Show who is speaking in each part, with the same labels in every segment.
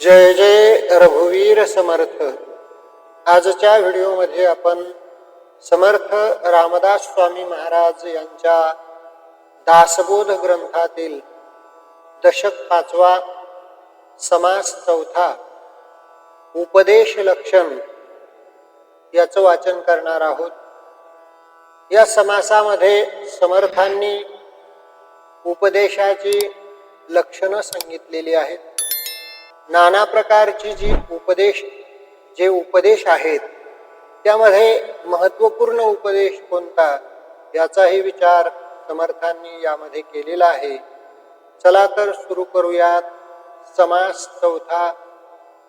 Speaker 1: जय जय रघुवीर समर्थ. आजच्या व्हिडिओमध्ये आपण समर्थ रामदास स्वामी महाराज यांच्या दासबोध ग्रंथातील दशक पाचवा समास चौथा उपदेश लक्षण याचं वाचन करणार आहोत. या समासामध्ये समर्थांनी उपदेशाची लक्षणं सांगितलेली आहेत. नाना प्रकारची जी उपदेश जे उपदेश आहेत त्यामध्ये महत्त्वपूर्ण उपदेश कोणता? याचाही विचार समर्थांनी यामध्ये केलेला आहे. चला तर सुरू करूयात समास चौथा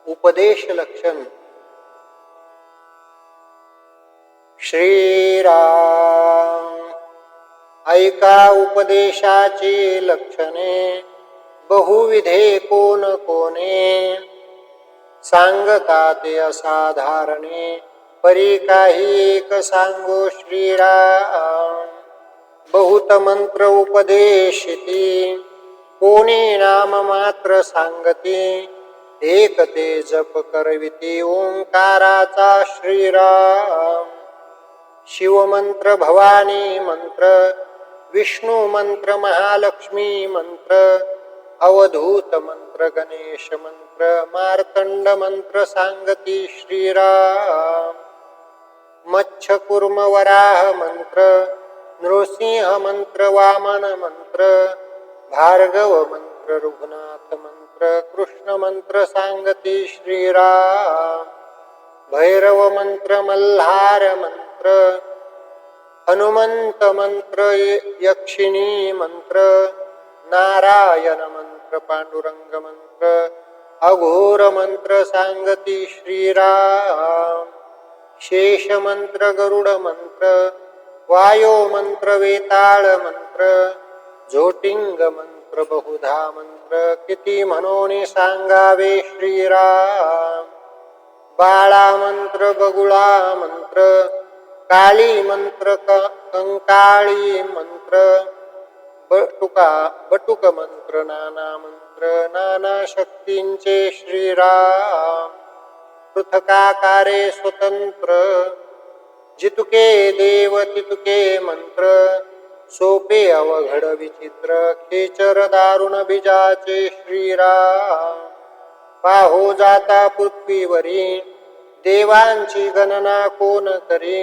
Speaker 1: उपदेश लक्षण. श्रीराम ऐका उपदेशाची लक्षणे. बहुविधे कोण कोणे? सांगता ते असाधारणे? परी काही एक सांगो श्रीराम. बहुत मंत्र उपदेशिती. कोणी नाम मात्र सांगती? एक ते जप करविती ओंकाराचा श्रीराम. शिवमंत्र भवानी मंत्र विष्णू मंत्र महालक्ष्मी मंत्र अवधूत मंत्र गणेश मंत्र मार्तंड मंत्र सांगती श्रीराम मच्छ कुर्म वराह मंत्र नृसिंह मंत्र वामन मंत्र भार्गव मंत्र रघुनाथ मंत्र कृष्ण मंत्र सांगती श्रीराम भैरव मंत्र मल्हार मंत्र हनुमंत मंत्र यक्षिणी मंत्र नारायण मंत्र पांडुरंग मंत्र अघोर मंत्र सांगती श्रीराम। शेष मंत्र गरुड मंत्र वायो मंत्र वेताळ मंत्र झोटिंग मंत्र बहुधा मंत्र किती म्हणून सांगावे श्रीराम। बाळा मंत्र बगुळा मंत्र काळी मंत्र क- कंकाळी मंत्र बटुका बटुक मंत्र नाना मंत्र नाना शक्तींचे श्रीराम। पृथकाकारे स्वतंत्र जितुके देव तितुके मंत्र सोपे अवघड विचित्र खेचर दारुण बीजाचे श्रीराम। पाहो जाता पृथ्वीवरी देवांची गणना कोण करी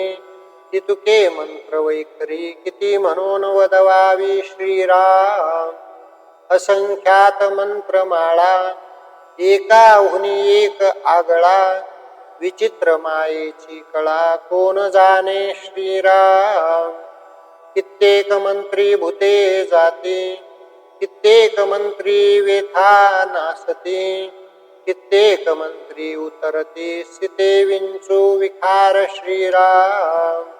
Speaker 1: तितुके मंत्र वैखरी किती म्हणून वदवावी श्रीराम। असंख्यात मंत्रमाळा एका हुनी एक आगळा विचित्र मायेची कळा कोण जाणे श्रीराम। कित्येक मंत्री भूते जाते कित्येक मंत्री वेथा नासते कित्येक मंत्री उतरते सिते विंचू विखार श्रीराम।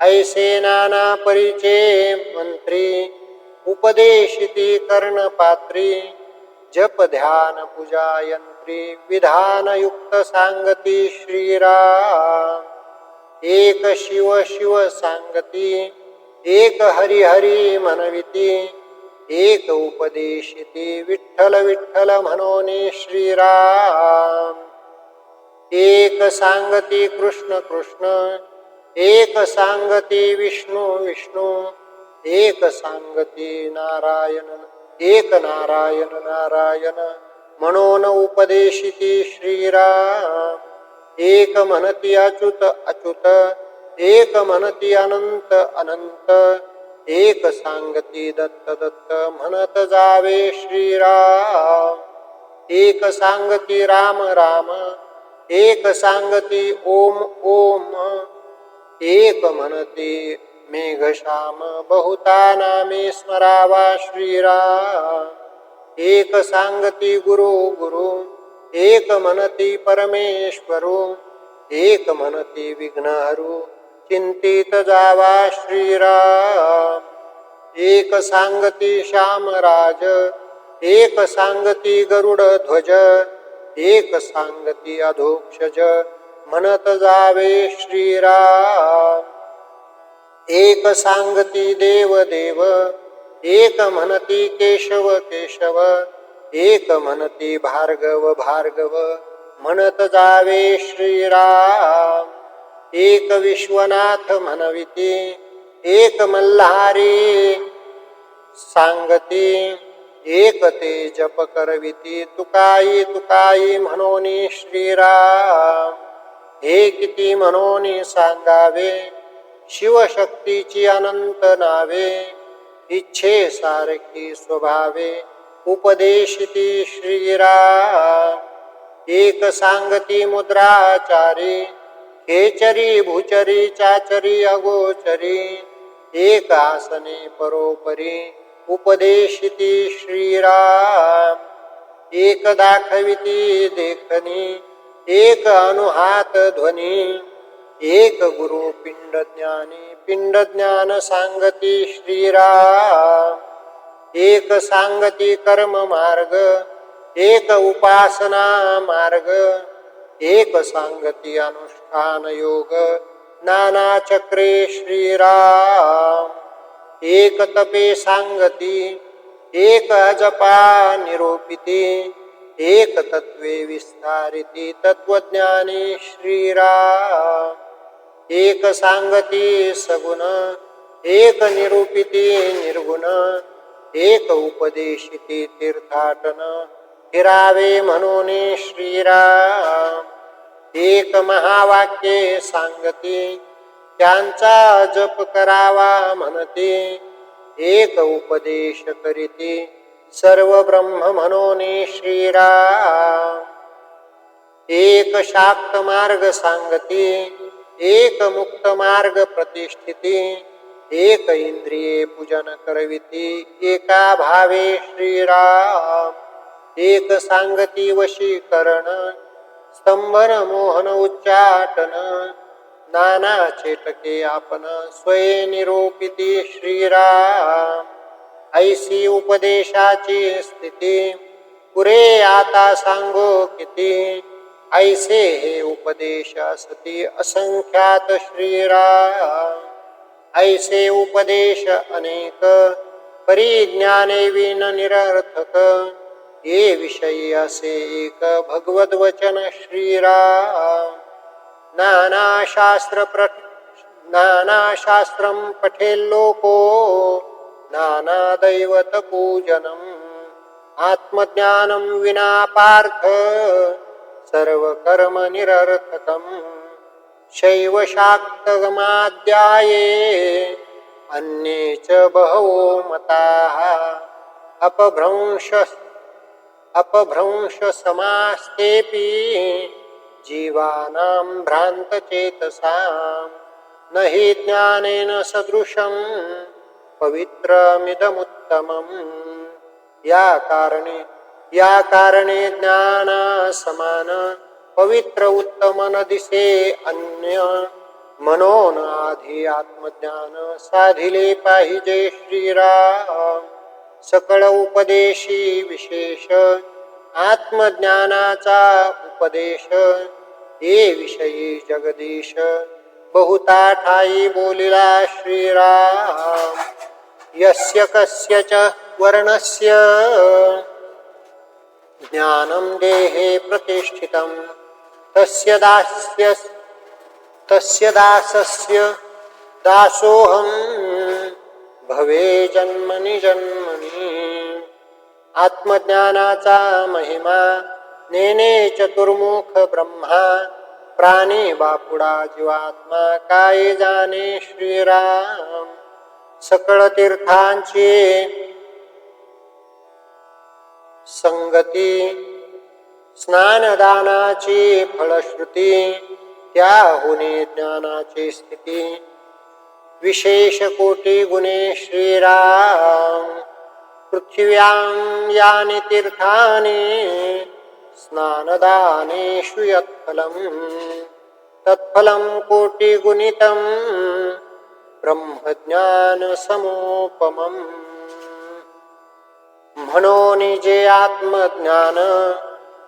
Speaker 1: ऐसे नाना परिचय मंत्री उपदेशिती कर्णपात्री जप ध्यान पूजा यंत्री विधान युक्त सांगती श्रीराम एक शिव शिव सांगती एक हरी हरी म्हणविती एक उपदेशिती विठ्ठल विठ्ठल म्हणून श्रीराम एक सांगती कृष्ण कृष्ण एक सांगती विष्णू विष्णू. एक सांगती नारायण एक नारायण नारायण. म्हणून उपदेशिती श्रीराम. एक म्हणती अच्युत अच्युत. एक म्हणती अनंत अनंत. एक सांगती दत्त दत्त. म्हणत जावे श्रीराम. एक सांगती राम राम. एक सांगती ओम ओम. एक म्हणते मेघश्याम बहुता नामे स्मरावा श्रीराम। एक सांगती गुरु गुरु एक म्हणती परमेश्वरू एक म्हणती विघ्नहरू चिंतित जावा श्रीराम। एक सांगती श्यामराज एक सांगती गरुड ध्वज एक सांगती अधोक्षज म्हणत जावे श्रीराम. एक सांगती देव देव एक म्हणती केशव केशव एक म्हणती भार्गव भार्गव म्हणत जावे श्रीराम. एक विश्वनाथ म्हणविती एक मल्हारी सांगती एक ते जप करविती तुकाई तुकाई म्हणोनी श्रीराम. हे किती म्हणून सांगावे? शिवशक्तीची अनंत नावे इच्छे सारखी स्वभावे. उपदेशिती श्रीरा एक सांगती मुद्राचारी. खेचरी भुचरी चाचरी अगोचरी एक आसने परोपरी. उपदेशिती श्रीराम एक दाखविती देखनी एक अनुहात ध्वनी एक गुरु पिंड ज्ञानी पिंड ज्ञान सांगती श्रीराम. एक सांगती कर्म मार्ग एक उपासना मार्ग एक सांगती अनुष्ठान योग नाना चक्रे श्रीराम. एक तपे सांगती एक अजपा निरूपिती एक तत्वे विस्तारिती तत्वज्ञानी श्रीराम। एक सांगती सगुण एक निरूपिती निर्गुण एक उपदेशिती तीर्थाटन। फिरावे म्हणून श्रीराम। एक महावाक्ये सांगती त्यांचा जप करावा म्हणते एक उपदेश करीती सर्व ब्रह्म म्हणून श्रीराम एक शाक्त मार्ग सांगती एक मुक्त मार्ग प्रतिष्ठिती एक इंद्रिये पूजन करविती एका भावे श्रीराम। एक सांगती वशीकरण स्तंभन मोहन उच्चाटन नाना चेटके आपण स्वयं निरूपिती श्रीराम। ऐसी उपदेशाची स्थिती. पुरे आता सांगो किती? ऐसे हे उपदेश असती असंख्यात श्रीरा ऐसे उपदेश अनेक परिज्ञाने विन निरर्थक. ये विषयी असे एक भगवद वचन श्रीराम. नाना शास्त्र प्र नाना शास्त्रम नानादैवतपूजनम् आत्मज्ञानं नाना दैवत पूजनम आत्मज्ञानम विना पार्थ सर्व कर्म निरर्थकम शैव अन्ये च बहवो मताः। अपभ्रंश अपभ्रंश समास्तेपि जीवानां भ्रान्तचेतसां न हि ज्ञानेन सदृशम्। पवित्रमिदमुत्तमम्। या कारणे या कारणे ज्ञाना समान पवित्र उत्तम न दिसे अन्य। मनोन आधी आत्मज्ञान साधिले पाहिजे श्रीराम। सकळ उपदेशी विशेष आत्मज्ञानाचा उपदेश। ये विषयी जगदीश बहुता ठाई बोलिला श्रीराम। यस्य कस्य च वर्णस्य। ज्ञानं देहे प्रतिष्ठितं। तस्य दास्य तस्य दासस्य दासोऽहं भवे जन्मनि जन्मनि। आत्मज्ञानाचा महिमा नेने चतुर्मुख ब्रह्मा। प्राणी बापुडा जीवात्मा काय जाने श्रीराम। सकळ तीर्थांची संगती स्नानदानाची फलश्रुती त्याहुने ज्ञानाची स्थिती. विशेष कोटी गुणे श्रीराम पृथिव्यां यानि तीर्थानि स्नानदानेषु यत्फलं तत्फलं कोटिगुणितम् ब्रह्मज्ञानसमोपमम्। म्हणून जे आत्मज्ञान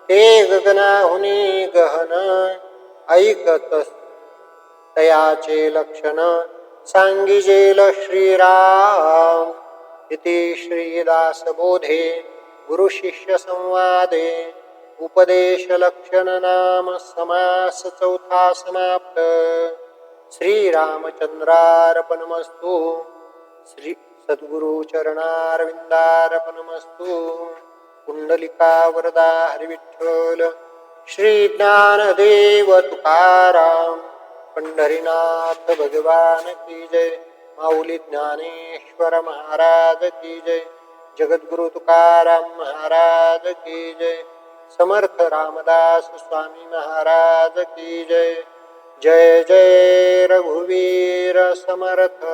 Speaker 1: ते गगनाहुनी गहन ऐकत तयाचे लक्षण सांगिजेल श्रीराम। इति श्रीदासबोधे गुरु शिष्य संवादे उपदेश लक्षण नाम समास चौथा समाप्त। श्रीरामचंद्रार्पणमस्तु। श्री सद्गुरुचरणारविन्दार्पणमस्तु कुण्डलिका वरदा हरिविठ्ठल। श्रीज्ञानदेव तुकाराम। पंढरीनाथ भगवान की जय। माऊली ज्ञानेश्वर महाराज की जय। जगद्गुरु तुकाराम महाराज की जय। समर्थ रामदास स्वामी महाराज की जय। जय जय रघुवीर समर्थ।